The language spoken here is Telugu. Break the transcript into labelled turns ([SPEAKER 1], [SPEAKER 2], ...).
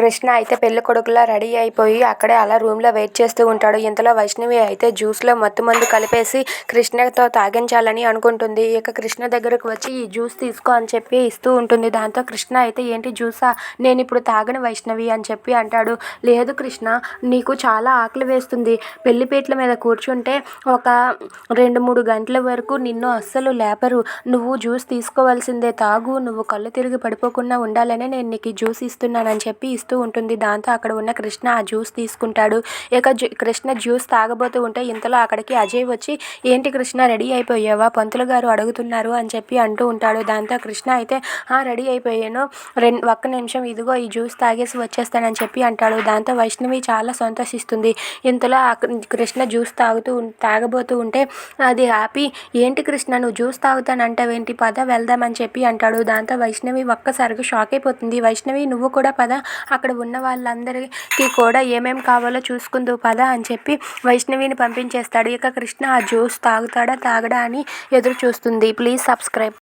[SPEAKER 1] కృష్ణ అయితే పెళ్ళి కొడుకులా రెడీ అయిపోయి అక్కడే అలా రూమ్లో వెయిట్ చేస్తూ ఉంటాడు. ఇంతలో వైష్ణవి అయితే జ్యూస్లో మత్తు మందు కలిపేసి కృష్ణతో తాగించాలని అనుకుంటుంది. ఇక కృష్ణ దగ్గరకు వచ్చి ఈ జ్యూస్ తీసుకో అని చెప్పి ఇస్తూ ఉంటుంది. దాంతో కృష్ణ అయితే ఏంటి జ్యూసా? నేను ఇప్పుడు తాగను వైష్ణవి అని చెప్పి అంటాడు. లేదు కృష్ణ నీకు చాలా ఆకలి వేస్తుంది. పెళ్ళిపీటల మీద కూర్చుంటే ఒక రెండు మూడు గంటల వరకు నిన్ను అస్సలు లేపరు. నువ్వు జ్యూస్ తీసుకోవాల్సిందే. తాగు. నువ్వు కళ్ళు తిరిగి పడిపోకుండా ఉండాలనే నేను నీకు ఈ జ్యూస్ ఇస్తున్నానని చెప్పి ఇస్తూ ఉంటుంది. దాంతో అక్కడ ఉన్న కృష్ణ ఆ జ్యూస్ తీసుకుంటాడు. ఇక కృష్ణ జ్యూస్ తాగబోతూ ఉంటే ఇంతలో అక్కడికి అజయ్ వచ్చి ఏంటి కృష్ణ రెడీ అయిపోయావా? పంతులు గారు అడుగుతున్నారు అని చెప్పి అంటూ ఉంటాడు. దాంతో కృష్ణ అయితే రెడీ అయిపోయాను. రెండు ఒక్క నిమిషం ఇదిగో ఈ జ్యూస్ తాగేసి వచ్చేస్తానని చెప్పి అంటాడు. దాంతో వైష్ణవి చాలా సంతోషిస్తుంది. ఇంతలో కృష్ణ జ్యూస్ తాగుతూ తాగబోతూ ఉంటే అది హ్యాపీ ఏంటి కృష్ణ నువ్వు జ్యూస్ తాగుతానంటావేంటి? పద వెళ్దామని చెప్పి అంటాడు. దాంతో వైష్ణవి ఒక్కసారిగా షాక్ అయిపోతుంది. వైష్ణవి నువ్వు కూడా పద అక్కడ ఉన్న వాళ్ళందరికీ కూడా ఏమేం కావాలో చూసుకుందువు పద అని చెప్పి వైష్ణవిని పంపించేస్తాడు. ఇక కృష్ణ ఆ జ్యూస్ తాగుతాడా తాగడా అని ఎదురు చూస్తుంది ప్లీజ్ సబ్స్క్రైబ్.